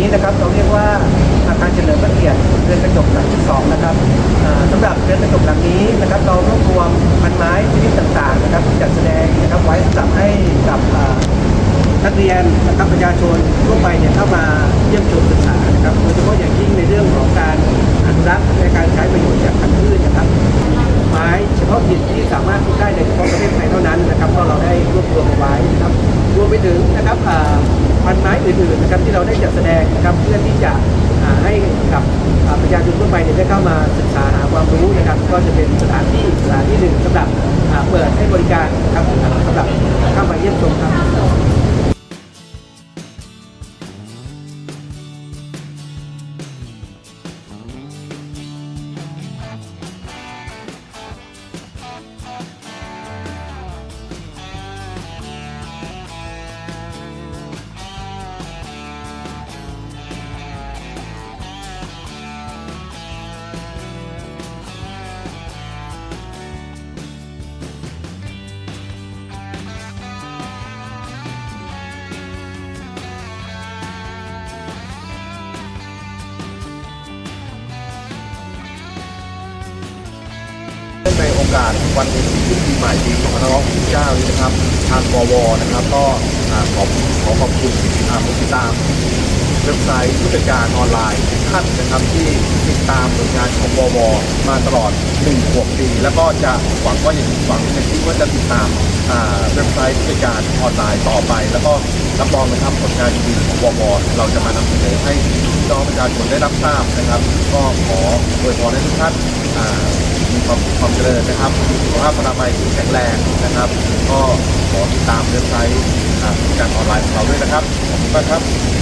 นี้นะครับเราเรียกว่าอาคารเฉลิมพระเกียรติเรือนกระจกหลังที่สองนะครับสำหรับเรือนกระจกหลังนี้นะครับเรารวบรวมพันไม้ชนิดต่างๆนะครับจัดแสดงนะครับไว้สำหรับให้กับนักเรียนนะครับประชาชนทั่วไปเนี่ยเข้ามาเยี่ยมชมศึกษา ม้เฉพาะถิ่นที่สามารถปลูกได้ในเฉพาะประเทศไทยเท่านั้นนะครับก็เราได้รวบรวมเอาไว้นะครับรวมไปถึงนะครับอ่าพันไม้อื่นๆนะครับที่เราได้จัดแสดงนะครับเพื่อที่จะให้กับประชาชนทั่วไปเนี่ยได้เข้ามาศึกษาหาความรู้นะครับ ก็จะเป็นสถานที่สถานที่หนึ่งสำหรับ กาสวันขึ้นปีใหม่ปี2569นี้นะครับ ทางกวนะครับ ก็ขอขอขอบคุณอ่าผู้ติดตามเว็บไซต์ผู้จัดการออนไลน์ทุกท่านนะครับที่ติดตามผลงานของววมาตลอด1ขวบปี แล้วก็จะหวังว่าอย่างหวังเป็นที่ว่าจะติดตามเว็บไซต์ผู้จัดการออนไลน์ต่อไป แล้วก็รับรองนะครับผลงานดีของววเราจะมานำเสนอให้พี่น้องประชาชนได้รับทราบนะครับ ก็ขออวยพรให้ทุกท่าน มีความความเจริญนะครับสุขภาพอนามัยแข็งแรงนะครับ ก็ขอติดตามเว็บไซต์การออนไลน์ของเราด้วยนะครับขอบคุณมากครับ